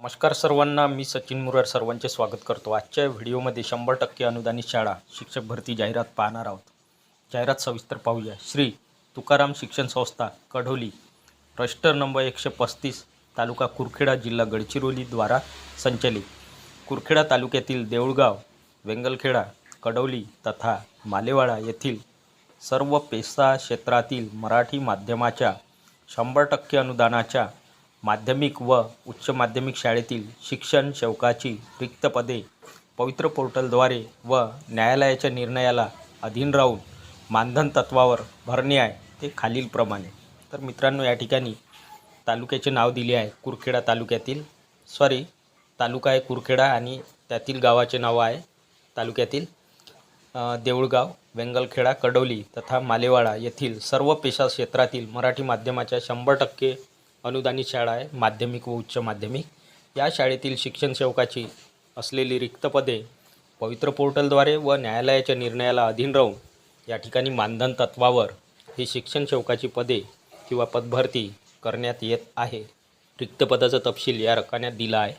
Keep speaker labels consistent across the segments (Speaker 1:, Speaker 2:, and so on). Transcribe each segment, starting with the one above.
Speaker 1: नमस्कार सर्वांना मी सचिन मुरार सर्वांचे स्वागत करतो. आजच्या व्हिडिओमध्ये शंभर टक्के अनुदानित शाळा शिक्षक भरती जाहिरात पाहणार आहोत. जाहिरात सविस्तर पाहूया. श्री तुकाराम शिक्षण संस्था कढोली रजिस्टर नंबर एकशे पस्तीस तालुका कुरखेडा जिल्हा गडचिरोलीद्वारा संचलित. कुरखेडा तालुक्यातील देऊळगाव वेंगलखेडा कडोली तथा मालेवाडा येथील सर्व पेसा क्षेत्रातील मराठी माध्यमाच्या शंभर टक्के अनुदानाच्या माध्यमिक व उच्च माध्यमिक शाळेतील शिक्षण सेवकाची रिक्त पदे पवित्र पोर्टलद्वारे व न्यायालयाच्या निर्णयाला अधीन राहून मानधन तत्वावर भरणे आहे ते खालीलप्रमाणे तर मित्रांनो या ठिकाणी तालुक्याचे नाव दिले आहे. कुरखेडा तालुक्यातील सॉरी तालुका आहे कुरखेडा आणि त्यातील गावाचे नाव आहे तालुक्यातील देऊळगाव वेंगलखेडा कडोली तथा मालेवाडा येथील सर्व पेशा क्षेत्रातील मराठी माध्यमाच्या शंभर टक्के अनुदानित शाळा आहे माध्यमिक व उच्च माध्यमिक. या शाळेतील शिक्षण सेवकाची असलेली रिक्त पदे पवित्र पोर्टलद्वारे व न्यायालयाच्या निर्णयाला अधीन राहून या ठिकाणी मानधन तत्वावर ही शिक्षण सेवकाची पदे किंवा पदभरती करण्यात येत आहे. रिक्त पदाचा तपशील या रकान्यात दिला आहे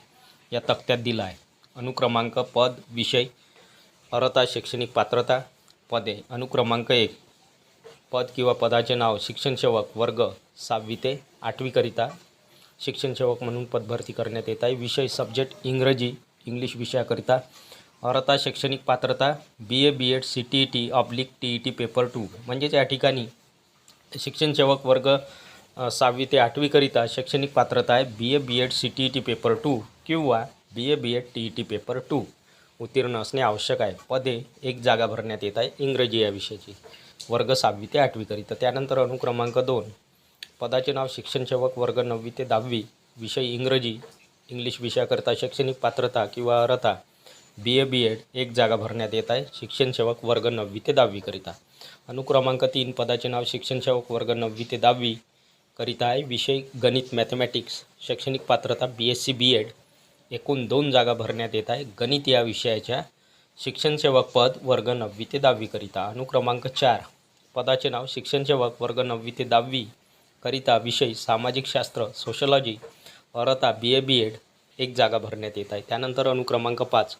Speaker 1: या तक्त्यात दिला आहे. अनुक्रमांक पद विषय अर्हता शैक्षणिक पात्रता पदे. अनुक्रमांक एक पद किंवा पदाचे नाव शिक्षण सेवक वर्ग सहावी ते आठवीकरिता शिक्षण सेवक म्हणून पदभरती करण्यात येत आहे. विषय सब्जेक्ट इंग्रजी इंग्लिश विषयाकरिता. अर्हता शैक्षणिक पात्रता B A B Ed C T E T oblique T E T paper two म्हणजेच या ठिकाणी शिक्षण सेवक वर्ग सहावी ते आठवीकरिता शैक्षणिक पात्रता आहे. B A B Ed C T E T paper two किंवा B A B Ed T E T paper two उत्तीर्ण असणे आवश्यक आहे. पदे एक जागा भरण्यात येत आहे. इंग्रजी या विषयाची. वर्ग सहावी ते आठवीकरिता. त्यानंतर अनुक्रमांक दोन. पदाचे नाव शिक्षण सेवक वर्ग नववी ते दहावी विषय इंग्रजी इंग्लिश विषयाकरिता शैक्षणिक पात्रता किंवा अर्हता बी ए बी एड एक जागा भरण्यात येत आहे. शिक्षण सेवक वर्ग नववी ते दहावीकरिता अनुक्रमांक तीन पदाचे नाव शिक्षण सेवक वर्ग नववी ते दहावी करिता आहे. विषय गणित मॅथमॅटिक्स शैक्षणिक पात्रता B S C B Ed एकूण दोन जागा भरण्यात येत आहे. गणित या विषयाच्या शिक्षण सेवक पद वर्ग नववी ते दहावीकरिता अनुक्रमांक चार पदाचे नाव शिक्षण सेवक वर्ग नववी ते दहावी करिता विषय सामाजिक शास्त्र सोशलॉजी अर्हता बी ए बी एड एक जागा भरण्यात येत आहे. त्यानंतर अनुक्रमांक पाच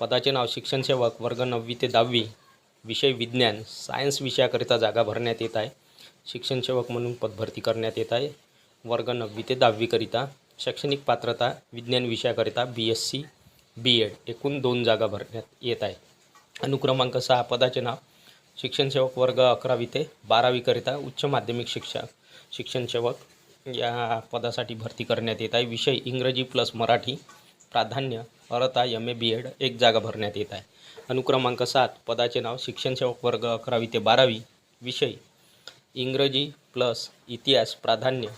Speaker 1: पदाचे नाव शिक्षण सेवक वर्ग नववी ते दहावी विषय विज्ञान सायन्स विषयाकरिता जागा भरण्यात येत आहे. शिक्षण सेवक म्हणून पदभरती करण्यात येत आहे. वर्ग नववी ते दहावीकरिता शैक्षणिक पात्रता विज्ञान विषयाकरिता B S C B Ed एकूण दोन जागा भरण्यात येत आहे. अनुक्रमांक सहा पदाचे नाव शिक्षण सेवक वर्ग अकरावी ते बारावीकरिता उच्च माध्यमिक शिक्षा शिक्षण सेवक या पदासाठी भरती करण्यात येत आहे. विषय इंग्रजी प्लस मराठी प्राधान्य अर्हता एम ए बी एड एक जागा भरण्यात येत आहे. अनुक्रमांक सात पदाचे नाव शिक्षण सेवक वर्ग अकरावी ते बारावी. विषय इंग्रजी प्लस इतिहास प्राधान्य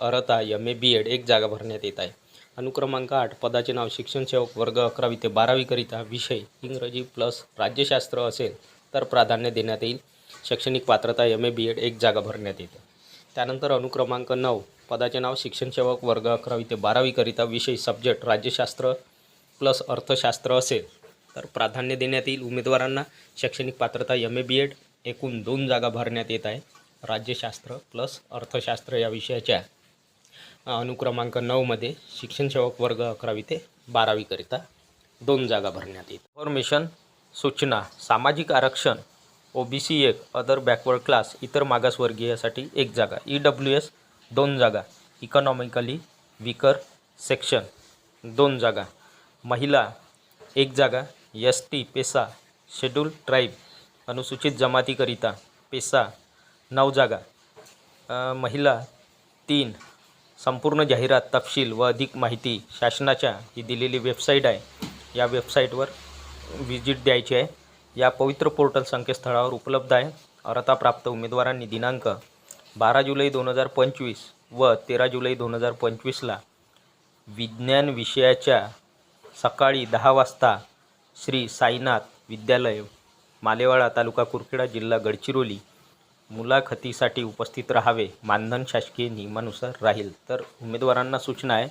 Speaker 1: अर्हता एम ए बी एड एक जागा भरण्यात येत आहे. अनुक्रमांक आठ पदाचे नाव शिक्षण सेवक वर्ग अकरावी ते बारावीकरिता विषय इंग्रजी प्लस राज्यशास्त्र असेल तर प्राधान्य देण्यात येईल. शैक्षणिक पात्रता एम ए बी एड एक जागा भरण्यात येते. त्यानंतर अनुक्रमांक नऊ पदाचे नाव शिक्षण सेवक वर्ग अकरावी ते बारावीकरिता विषय सब्जेक्ट राज्यशास्त्र प्लस अर्थशास्त्र असेल. तर प्राधान्य देण्यात येईल उमेदवारांना. शैक्षणिक पात्रता एम ए बी एड एकूण दोन जागा भरण्यात येत आहे. राज्यशास्त्र प्लस अर्थशास्त्र या विषयाच्या. अनुक्रमांक नऊमध्ये शिक्षण सेवक वर्ग अकरावी ते बारावीकरिता दोन जागा भरण्यात येईल इन्फॉर्मेशन सूचना सामाजिक आरक्षण ओ बी सी एक अदर बॅकवर्ड क्लास इतर मागासवर्गीयासाठी एक जागा. ई डब्ल्यू एस दोन जागा. इकॉनॉमिकली विकर सेक्शन दोन जागा. महिला एक जागा. S T PESA. Schedule tribe अनुसूचित जमातीकरिता पेसा. नऊ जागा. महिला तीन. संपूर्ण जाहिरात तपशील व अधिक माहिती शासनाच्या ही दिलेली वेबसाईट आहे. या वेबसाईटवर व्हिजिट द्यायची आहे. या पवित्र पोर्टल संकेतस्थळावर उपलब्ध आहे. अर्हता प्राप्त उमेदवारांनी दिनांक बारा जुलै दोन हजार पंचवीस व तेरा जुलै दोन हजार पंचवीसला विज्ञान विषयाच्या सकाळी दहा वाजता श्री साईनाथ विद्यालय मालेवाडा तालुका कुरखेडा जिल्हा गडचिरोली मुलाखतीसाठी उपस्थित राहावे. मानधन शासकीय नियमानुसार राहील. तर उमेदवारांना सूचना आहे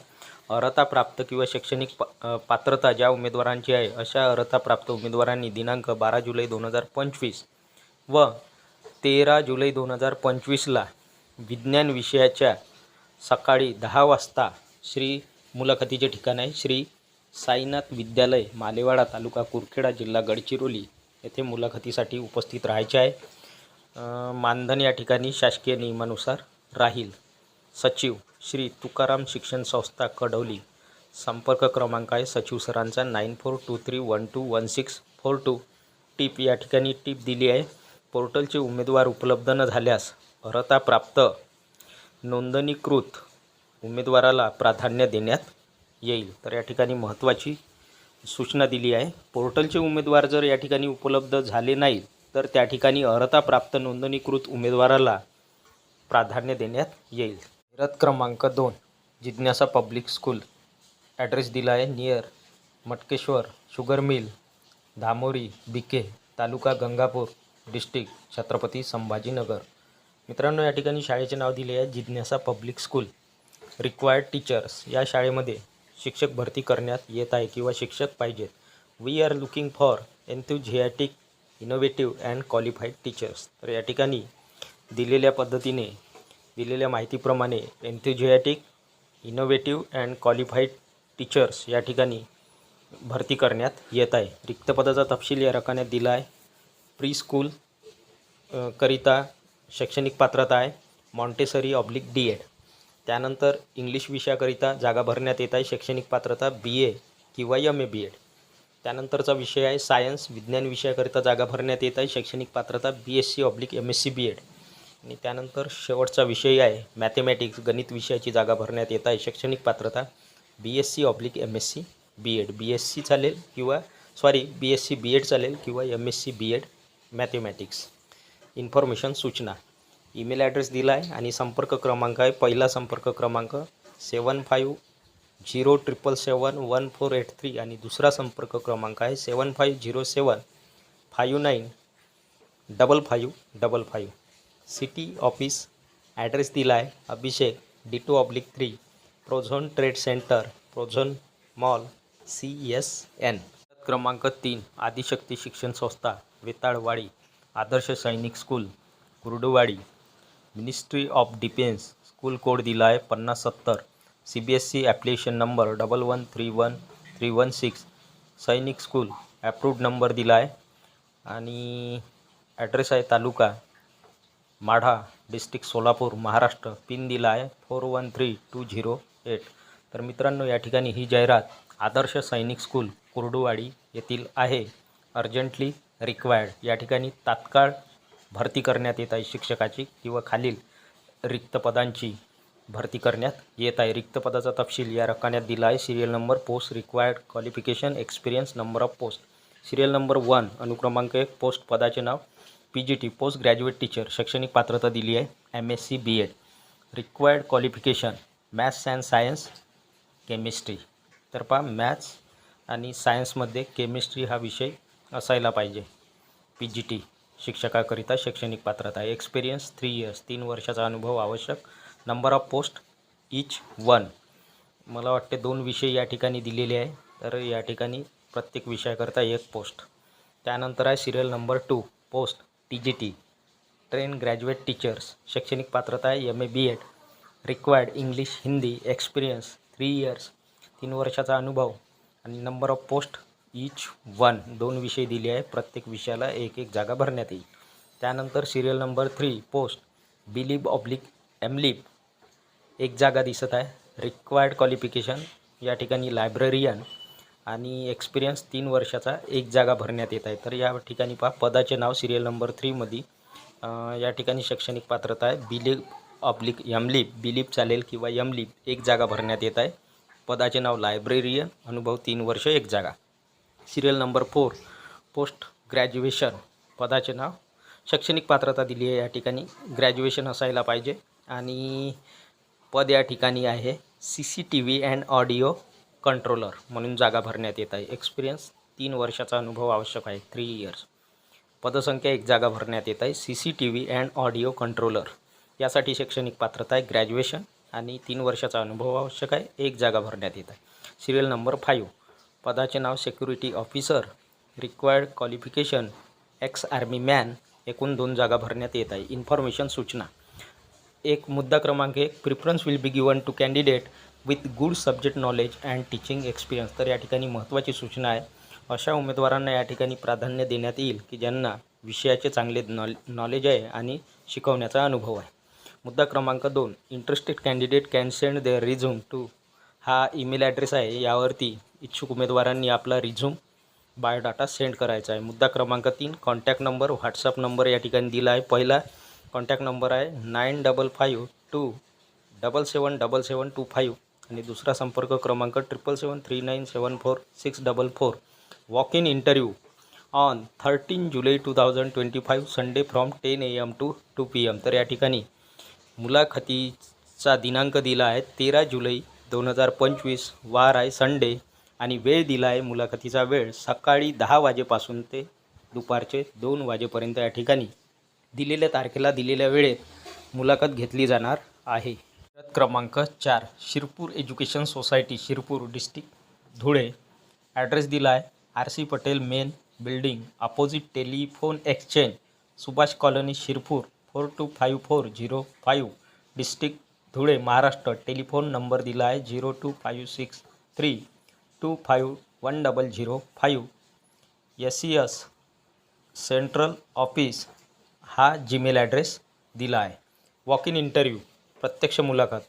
Speaker 1: अर्हता प्राप्त किंवा शैक्षणिक पा पात्रता ज्या उमेदवारांची आहे अशा अर्हता प्राप्त उमेदवारांनी दिनांक बारा जुलै दोन हजार पंचवीस व तेरा जुलै दोन हजार पंचवीसला विज्ञान विषयाच्या सकाळी दहा वाजता श्री मुलाखतीचे ठिकाण आहे श्री साईनाथ विद्यालय मालेवाडा तालुका कुरखेडा जिल्हा गडचिरोली येथे मुलाखतीसाठी उपस्थित राहायचे आहे. मानधन या ठिकाणी शासकीय नियमानुसार राहील. सचिव श्री तुकाराम शिक्षण संस्था कडवली. संपर्क क्रमांक आहे सचिव सरांचा nine four two three one two one six four two. टीप या ठिकाणी टीप दिली आहे. पोर्टलचे उमेदवार उपलब्ध न झाल्यास अर्हता प्राप्त नोंदणीकृत उमेदवाराला प्राधान्य देण्यात येईल. तर या ठिकाणी महत्त्वाची सूचना दिली आहे. पोर्टलचे उमेदवार जर या ठिकाणी उपलब्ध झाले नाही तर त्या ठिकाणी अर्हता प्राप्त नोंदणीकृत उमेदवाराला प्राधान्य देण्यात येईल. रथ क्रमांक दोन जिज्ञासा पब्लिक स्कूल. ॲड्रेस दिला आहे near Matkeshwar sugar mill Dhamori B K taluka Gangapur district Chhatrapati Sambhajinagar. मित्रांनो या ठिकाणी शाळेचे नाव दिले आहे जिज्ञासा पब्लिक स्कूल. रिक्वायर्ड टीचर्स या शाळेमध्ये शिक्षक भरती करण्यात येत आहे किंवा शिक्षक पाहिजेत. We are looking for enthusiastic innovative and qualified teachers तर या ठिकाणी दिलेल्या पद्धतीने दिलेल्या माहितीप्रमाणे enthusiastic innovative and qualified teachers या ठिकाणी भरती करण्यात येत आहे. रिक्त पदाचा तपशील या रकान्यात दिला आहे. प्री स्कूल करिता शैक्षणिक पात्रता आहे. Montessori oblique D Ed. त्यानंतर इंग्लिश विषयाकरिता जागा भरण्यात येत आहे. शैक्षणिक पात्रता बी ए किंवा एम ए बी एड. त्यानंतरचा विषय आहे सायन्स. विज्ञान विषयाकरिता जागा भरण्यात येत आहे. शैक्षणिक पात्रता B S C oblique M S C B Ed. आणि त्यानंतर शेवटचा विषय आहे मॅथेमॅटिक्स गणित विषयाची जागा भरण्यात येत आहे शैक्षणिक पात्रता B S C oblique M S C B Ed B S C चालेल किंवा sorry B S C B Ed चालेल किंवा M S C B Ed mathematics information सूचना. ईमेल ॲड्रेस दिला आहे आणि संपर्क क्रमांक आहे पहिला संपर्क क्रमांक seven five zero triple seven one four eight three आणि दुसरा संपर्क क्रमांक आहे seven five zero seven five nine double five double five city office address दिला आहे Abhishek two oblique three Prozone Trade Centre Prozone Mall C S N क्रमांक तीन आदिशक्ती शिक्षण संस्था Vetalwadi Adarsh Sainik school Kurduwadi. Ministry of Defence school code दिला आहे पन्नास सत्तर. C B S C application number double one three one three one six Sainik school approved number दिला आहे आणि ॲड्रेस आहे तालुका माढा डिस्ट्रिक्ट सोलापूर महाराष्ट्र पिन दिला आहे four one three two zero eight. तर मित्रांनो या ठिकाणी ही जाहिरात आदर्श सैनिक स्कूल कुर्डुवाडी येथील आहे. Urgently required. या ठिकाणी तात्काळ भरती करण्यात येत आहे शिक्षकाची किंवा खालील रिक्त पदांची भरती करण्यात येत आहे. रिक्त पदाचा तपशील या रकान्यात दिला आहे. Serial number post required qualification experience number of post. Serial number one अनुक्रमांक एक पोस्ट पदाचे नाव P G T post graduate teacher शैक्षणिक पात्रता दिली आहे M S C B Ed required qualification maths and science chemistry तर पहा मॅथ्स आणि सायन्समध्ये केमिस्ट्री हा विषय असायला पाहिजे. पी जी टी शिक्षकाकरिता शैक्षणिक पात्रता. आहे एक्सपिरियन्स थ्री इयर्स तीन वर्षाचा अनुभव आवश्यक. Number of post each one मला वाटते दोन विषय या ठिकाणी दिलेले आहे. तर या ठिकाणी प्रत्येक विषयाकरता एक पोस्ट त्यानंतर आहे serial number two post T G T train graduate teachers शैक्षणिक पात्रता आहे M A B Ed required English Hindi experience three years तीन वर्षाचा अनुभव आणि number of post each one दोन विषय दिले आहे प्रत्येक विषयाला एक एक जागा भरण्यात येईल. त्यानंतर serial number three post B Lib oblique M Lib एक जागा दिसत आहे. रिक्वायर्ड क्वालिफिकेशन या ठिकाणी लायब्ररियन आणि एक्सपिरियन्स तीन वर्षाचा एक जागा भरण्यात येत आहे. तर या ठिकाणी पहा पदाचे नाव सिरियल नंबर थ्रीमध्ये या ठिकाणी शैक्षणिक पात्रता आहे. बिलीब ऑब्लिक यमलिप बिलीप चालेल किंवा यमलिप एक जागा भरण्यात येत आहे. पदाचे नाव लायब्रेरियन अनुभव तीन वर्ष एक जागा. Serial number four post graduation पदाचे नाव शैक्षणिक पात्रता दिली आहे या ठिकाणी. ग्रॅज्युएशन असायला पाहिजे. आणि पद या ठिकाणी आहे. C C T V and audio controller म्हणून जागा भरण्यात येत आहे. एक्सपिरियन्स तीन वर्षाचा अनुभव आवश्यक आहे. थ्री इयर्स पदसंख्या एक जागा भरण्यात येत आहे. C C T V and audio controller यासाठी शैक्षणिक पात्रता आहे. ग्रॅज्युएशन आणि तीन वर्षाचा अनुभव आवश्यक आहे. एक जागा भरण्यात येत आहे. सिरियल नंबर फाईव्ह पदाचे नाव security officer required qualification ex army man एकूण दोन जागा भरण्यात येत आहे. इन्फॉर्मेशन सूचना. एक मुद्दा क्रमांक एक. Preference will be given to candidate with good subject knowledge and teaching experience तर या ठिकाणी महत्त्वाची सूचना आहे. अशा उमेदवारांना या ठिकाणी प्राधान्य देण्यात येईल की ज्यांना विषयाचे चांगले नॉल नॉलेज आहे आणि शिकवण्याचा अनुभव आहे. मुद्दा क्रमांक दोन. Interested candidate can send their resume to हा ईमेल ॲड्रेस आहे. यावरती इच्छुक उमेदवारांनी आपला रिझ्यूम बायोडाटा सेंड करायचा आहे. मुद्दा क्रमांक तीन. कॉन्टॅक्ट नंबर व्हॉट्सअप नंबर या ठिकाणी दिला आहे. पहिला कॉन्टॅक्ट नंबर आहे nine double five two double seven double seven two five आणि दुसरा संपर्क क्रमांक triple seven three nine seven four six double four walk in interview on thirteen July two thousand twenty five Sunday from ten A M to two P M तर या ठिकाणी मुलाखतीचा दिनांक दिला आहे तेरा जुलै दोन हजार पंचवीस वार आहे संडे आणि वेळ दिला आहे मुलाखतीचा वेळ सकाळी दहा वाजेपासून ते दुपारचे दोन वाजेपर्यंत या ठिकाणी दिलेल्या तारखेला दिलेल्या वेळेत मुलाखत घेतली जाणार आहे. क्रमांक चार Shirpur education society Shirpur district Dhule. Address दिला आहे R C Patel main building opposite telephone exchange Subhash colony Shirpur four two five four zero five. District Dhule Maharashtra. Telephone number दिला आहे zero two five six three two five one double zero five. S C S central office हा Gmail address दिला आहे walk in interview प्रत्यक्ष मुलाखत.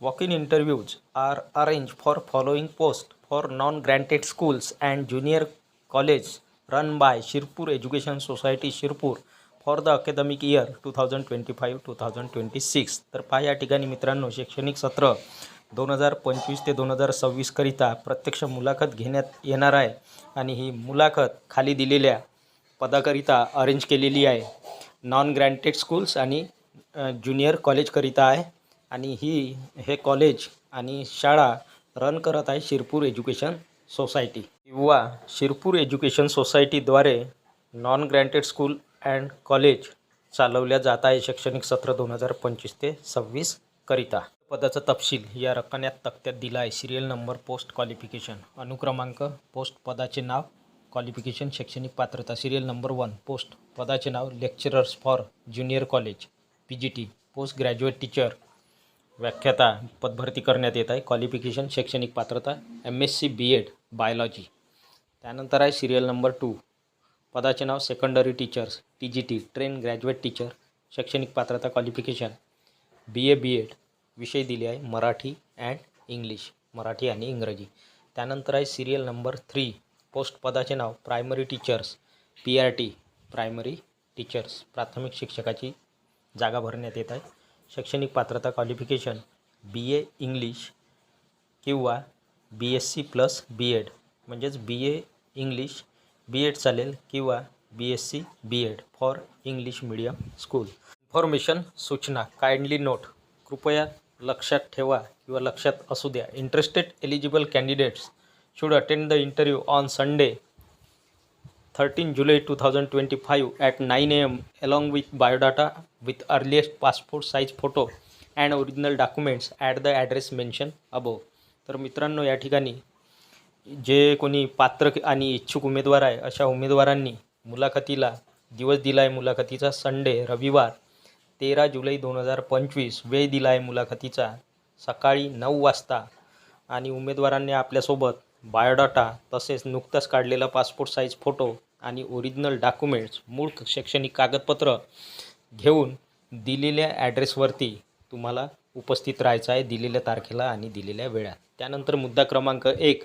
Speaker 1: Walk in interviews are arrange for following post for non granted schools and junior college run by Shirpur education society Shirpur for the academic year two thousand twenty five two thousand twenty six तर पहा या ठिकाणी मित्रांनो शैक्षणिक सत्र दोन हजार पंचवीस ते दोन हजार सव्वीसकरिता प्रत्यक्ष मुलाखत घेण्यात येणार आहे आणि ही मुलाखत खाली दिलेल्या पदाकरिता अरेंज केलेली आहे. नॉन ग्रँटेड स्कूल्स आणि ज्युनियर कॉलेजकरिता आहे आणि ही हे कॉलेज आणि शाळा रन करत आहे शिरपूर एज्युकेशन सोसायटी. किंवा Shirpur education सोसायटीद्वारे non granted school and college चालवल्या जात आहे. शैक्षणिक सत्र दोन हजार पंचवीस ते सव्वीस करिता पदाचा तपशील या रकान्यात तक्त्यात दिला आहे. Serial number post qualification. अनुक्रमांक पोस्ट पदाचे नाव क्वालिफिकेशन शैक्षणिक पात्रता. सिरियल नंबर वन पोस्ट पदाचे नाव lecturers for junior college. P G T post graduate teacher व्याख्याता पदभरती करण्यात येत आहे. क्वालिफिकेशन शैक्षणिक पात्रता M S C B Ed biology त्यानंतर आहे सिरियल नंबर टू पदाचे नाव secondary teachers T G T train graduate teacher शैक्षणिक पात्रता qualification B A B add विषय दिले आहे मराठी अँड इंग्लिश मराठी आणि इंग्रजी. त्यानंतर आहे सिरियल नंबर थ्री पोस्ट पदाचे नाव primary teachers P R T primary teachers प्राथमिक शिक्षकाची जागा भरण्यात येत आहे. शैक्षणिक पात्रता क्वालिफिकेशन बी ए इंग्लिश किंवा B S C plus B Ed म्हणजेच B A English B Ed चालेल किंवा B S C B Ed for English medium school information सूचना काइंडली नोट कृपया लक्षात ठेवा किंवा लक्षात असू द्या. Interested eligible candidates should attend the interview on Sunday thirteen July two thousand twenty five at nine A M along with biodata with earliest passport size photo and original documents at the address mention above तर मित्रांनो या ठिकाणी जे कोणी पात्र आणि इच्छुक उमेदवार आहे अशा उमेदवारांनी मुलाखतीला दिवस दिला आहे मुलाखतीचा संडे रविवार तेरा जुलै दोन हजार पंचवीस वेळ दिला आहे मुलाखतीचा सकाळी नऊ वाजता आणि उमेदवारांनी आपल्यासोबत बायोडाटा तसेच नुकताच काढलेला पासपोर्ट साईज फोटो आणि ओरिजिनल डॉक्युमेंट्स मूळ शैक्षणिक कागदपत्र घेऊन दिलेल्या ॲड्रेसवरती तुम्हाला उपस्थित राहायचं आहे दिलेल्या तारखेला आणि दिलेल्या वेळात. त्यानंतर मुद्दा क्रमांक एक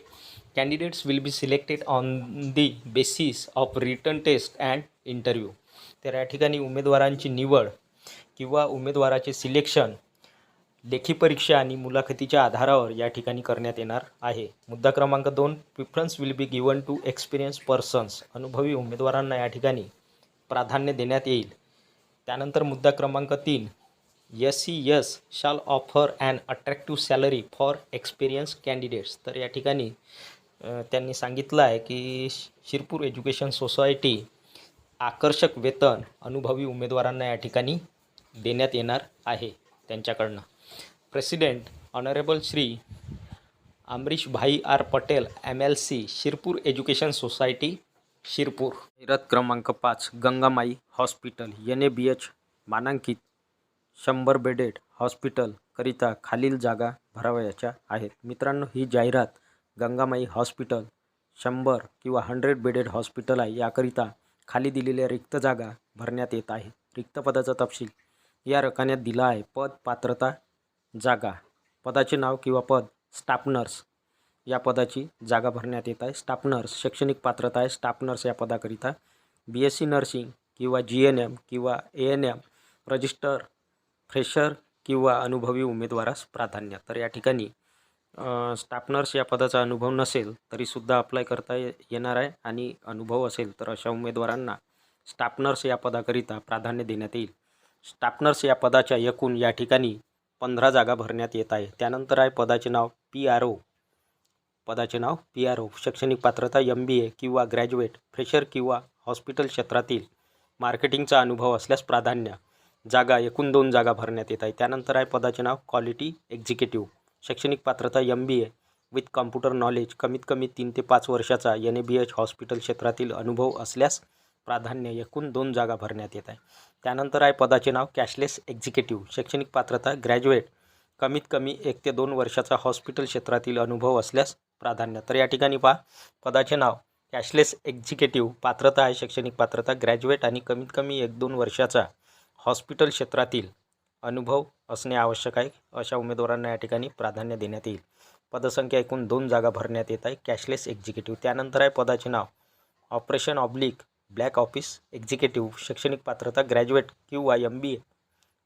Speaker 1: candidates will be selected on the basis of written test and interview तर या ठिकाणी उमेदवारांची निवड किंवा उमेदवाराचे सिलेक्शन लेखी परीक्षा आणि मुलाखतीच्या आधारावर या ठिकाणी करण्यात येणार आहे. मुद्दा क्रमांक दोन preference will be given to experience persons अनुभवी उमेदवारांना या ठिकाणी प्राधान्य देण्यात येईल. त्यानंतर मुद्दा क्रमांक तीन S C yes shall offer and attractive salary for experience candidates तर या ठिकाणी त्यांनी सांगितलं आहे की शिरपूर एज्युकेशन सोसायटी आकर्षक वेतन अनुभवी उमेदवारांना या ठिकाणी देण्यात येणार आहे त्यांच्याकडनं. President honourable Shri Amrish Bhai R Patel M L C Shirpur education society Shirpur. रथ क्रमांक पाच Gangamai hospital N A B H मानांकित शंभर बेडेड हॉस्पिटलकरिता खालील जागा भरावयाच्या आहेत. मित्रांनो ही जाहिरात गंगामाई हॉस्पिटल शंभर किंवा हंड्रेड बेडेड हॉस्पिटल आहे याकरिता खाली दिलेल्या रिक्त जागा भरण्यात येत आहे. रिक्त पदाचा तपशील या रकान्यात दिला आहे. पद पात्रता जागा पदाचे नाव किंवा पद स्टाफ नर्स या पदाची जागा भरण्यात येत आहे. स्टाफ नर्स शैक्षणिक पात्रता आहे. स्टाफ नर्स या पदाकरिता बी एस सी नर्सिंग किंवा जी एन एम किंवा A N M register fresher किंवा अनुभवी उमेदवारास प्राधान्य. तर या ठिकाणी अ, स्टाफ नर्स या पदाचा अनुभव नसेल तरीसुद्धा अप्लाय करता येणार आहे. आणि अनुभव असेल तर अशा उमेदवारांना स्टाफ नर्स या पदाकरिता प्राधान्य देण्यात येईल. स्टाफ नर्स या पदाच्या एकूण या ठिकाणी पंधरा जागा भरण्यात येत आहे. त्यानंतर आहे पदाचे नाव पी आर ओ. पदाचे नाव पी आर ओ. शैक्षणिक पात्रता एम बी ए किंवा ग्रॅज्युएट फ्रेशर किंवा हॉस्पिटल क्षेत्रातील मार्केटिंगचा अनुभव असल्यास प्राधान्य जागा एकूण दोन जागा भरण्यात येत आहे. त्यानंतर आहे पदाचे नाव क्वालिटी एक्झिक्युटिव्ह. शैक्षणिक पात्रता M B A with computer knowledge कमीत कमी तीन ते पाच वर्षाचा N A B H hospital क्षेत्रातील अनुभव असल्यास प्राधान्य एकूण दोन जागा भरण्यात येत आहे. त्यानंतर आहे पदाचे नाव कॅशलेस एक्झिक्युटिव्ह. शैक्षणिक पात्रता ग्रॅज्युएट. कमीत कमी एक ते दोन वर्षाचा हॉस्पिटल क्षेत्रातील अनुभव असल्यास प्राधान्य. तर या ठिकाणी पहा पदाचे नाव कॅशलेस एक्झिक्युटिव्ह. पात्रता आहे शैक्षणिक पात्रता ग्रॅज्युएट आणि कमीत कमी एक दोन वर्षाचा हॉस्पिटल क्षेत्रातील अनुभव असणे आवश्यक आहे अशा उमेदवारांना या ठिकाणी प्राधान्य देण्यात येईल. पदसंख्या एकूण दोन जागा भरण्यात येत आहे कॅशलेस एक्झिक्युटिव्ह. त्यानंतर आहे पदाचे नाव operation oblique. Black office executive शैक्षणिक पात्रता ग्रॅज्युएट किंवा M B A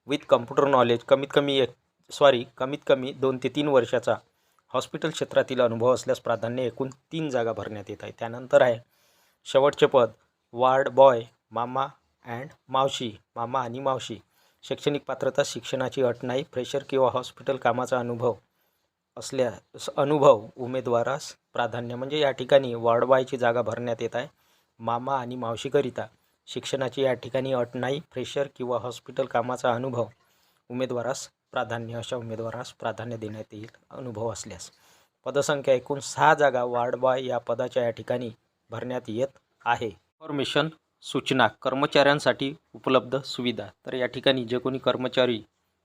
Speaker 1: with computer knowledge कमीत कमी एक सॉरी कमीत कमी दोन ते तीन वर्षाचा हॉस्पिटल क्षेत्रातील अनुभव असल्यास प्राधान्य एकूण तीन जागा भरण्यात येत आहे. त्यानंतर आहे शेवटचे पद वार्ड बॉय मामा अँड मावशी मामा आणि मावशी. शैक्षणिक पात्रता शिक्षणाची अट नाही फ्रेशर किंवा हॉस्पिटल कामाचा अनुभव असल्यास अनुभव उमेदवारास प्राधान्य. म्हणजे या ठिकाणी वार्ड बॉयची जागा भरण्यात येत आहे. मामा आणि मावशीकरिता शिक्षणाची या ठिकाणी अट नाही फ्रेशर किंवा हॉस्पिटल कामाचा अनुभव. उमेदवारास प्राधान्य अशा उमेदवारास प्राधान्य देण्यात येईल अनुभव असल्यास. पदसंख्या एकूण सहा जागा वार्ड बॉय या पदाच्या या ठिकाणी भरण्यात येत आहे. इन्फॉर्मेशन सूचना कर्मचाऱ्यांसाठी उपलब्ध सुविधा. तर या ठिकाणी जे कोणी कर्मचारी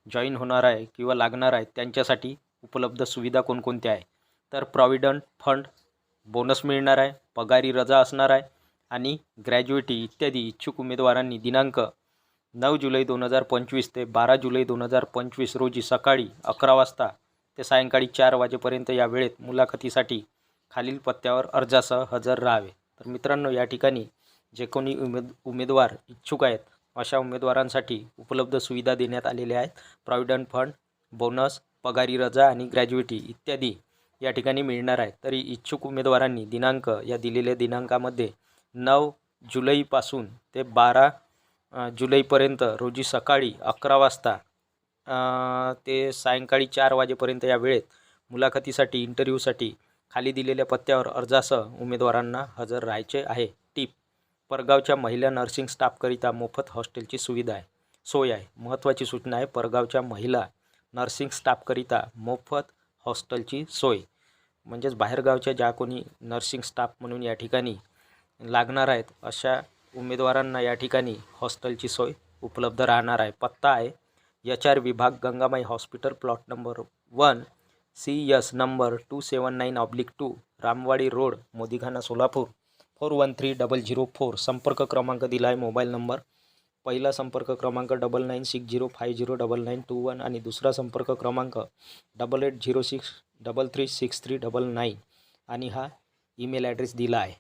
Speaker 1: जॉईन होणार आहे किंवा लागणार आहे त्यांच्यासाठी उपलब्ध सुविधा कोणकोणत्या आहे? तर प्रॉव्हिडंट फंड बोनस मिळणार आहे पगारी रजा असणार आहे आणि ग्रॅज्युएटी इत्यादी इच्छुक उमेदवारांनी दिनांक नऊ जुलै दोन हजार पंचवीस ते बारा जुलै दोन हजार पंचवीस रोजी सकाळी अकरा वाजता ते सायंकाळी चार वाजेपर्यंत या वेळेत मुलाखतीसाठी खालील पत्त्यावर अर्जासह हजर राहावे. तर मित्रांनो या ठिकाणी जे कोणी उमेद उमेदवार इच्छुक आहेत अशा उमेदवारांसाठी उपलब्ध सुविधा देण्यात आलेल्या आहेत. प्रॉव्हिडंट फंड बोनस पगारी रजा आणि ग्रॅज्युएटी इत्यादी या ठिकाणी मिळणार आहे तरी इच्छुक उमेदवारांनी दिनांक या दिलेल्या दिनांकामध्ये नऊ जुलैपासून ते बारा जुलैपर्यंत रोजी सकाळी अकरा वाजता ते सायंकाळी चार वाजेपर्यंत या वेळेत मुलाखतीसाठी इंटरव्ह्यूसाठी खाली दिलेल्या पत्त्यावर अर्जासह उमेदवारांना हजर राहायचे आहे. टीप परगावच्या महिला नर्सिंग स्टाफकरिता मोफत हॉस्टेलची सुविधा आहे. सोय आहे. महत्त्वाची सूचना आहे. परगावच्या महिला नर्सिंग स्टाफकरिता मोफत हॉस्टेलची सोय. म्हणजेच बाहेरगावच्या ज्या कोणी नर्सिंग स्टाफ म्हणून या ठिकाणी लागणार आहेत अशा उमेदवारांना या ठिकाणी हॉस्टेलची सोय उपलब्ध राहणार आहे. पत्ता आहे एच आर विभाग Gangamai hospital plot number one C S number two seven nine oblique two Ramwadi road Modikhana Solapur. Four one three double zero four संपर्क क्रमांक दिला आहे मोबाईल नंबर. पहिला संपर्क क्रमांक double nine six zero five zero double nine two one आणि दुसरा संपर्क क्रमांक double eight zero six double three six three double nine आणि हा ईमेल ॲड्रेस दिला आहे.